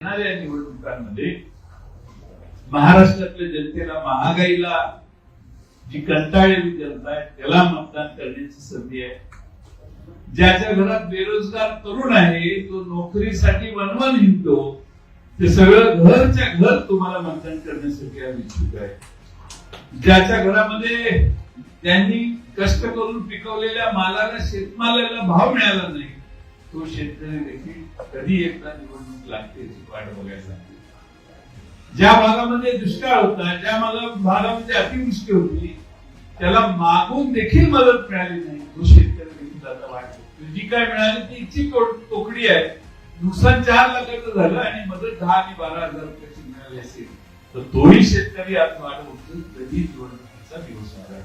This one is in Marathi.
येणाऱ्या निवडणुकांमध्ये महाराष्ट्रातल्या जनतेला महागाईला जी कंटाळलेली जनता आहे त्याला मतदान करण्याची संधी आहे. ज्याच्या घरात बेरोजगार तरुण आहे तो नोकरीसाठी वनवन हिंडतो ते सगळं घरच्या घर तुम्हाला मतदान करण्यासाठी इच्छुक आहे. ज्याच्या घरामध्ये त्यांनी कष्ट करून पिकवलेल्या मालाला शेतमालाला भाव मिळाला नाही तो शेतकरी देखील कधी एकदा निवडणूक लागते वाट बघायला. ज्या भागामध्ये दुष्काळ होता ज्या भागामध्ये अतिवृष्टी होती त्याला मागून देखील मदत मिळाली नाही. तो शेतकरी देखील आता वाट बघतो. जी काय मिळाली ती इतकी तोकडी आहे. नुकसान चार लाखाचं झालं आणि मदत दहा आणि बारा हजार रुपयाची मिळाली असेल तर तोही शेतकरी आज वाट बघतो कधी निवडणुकीचा दिवस आला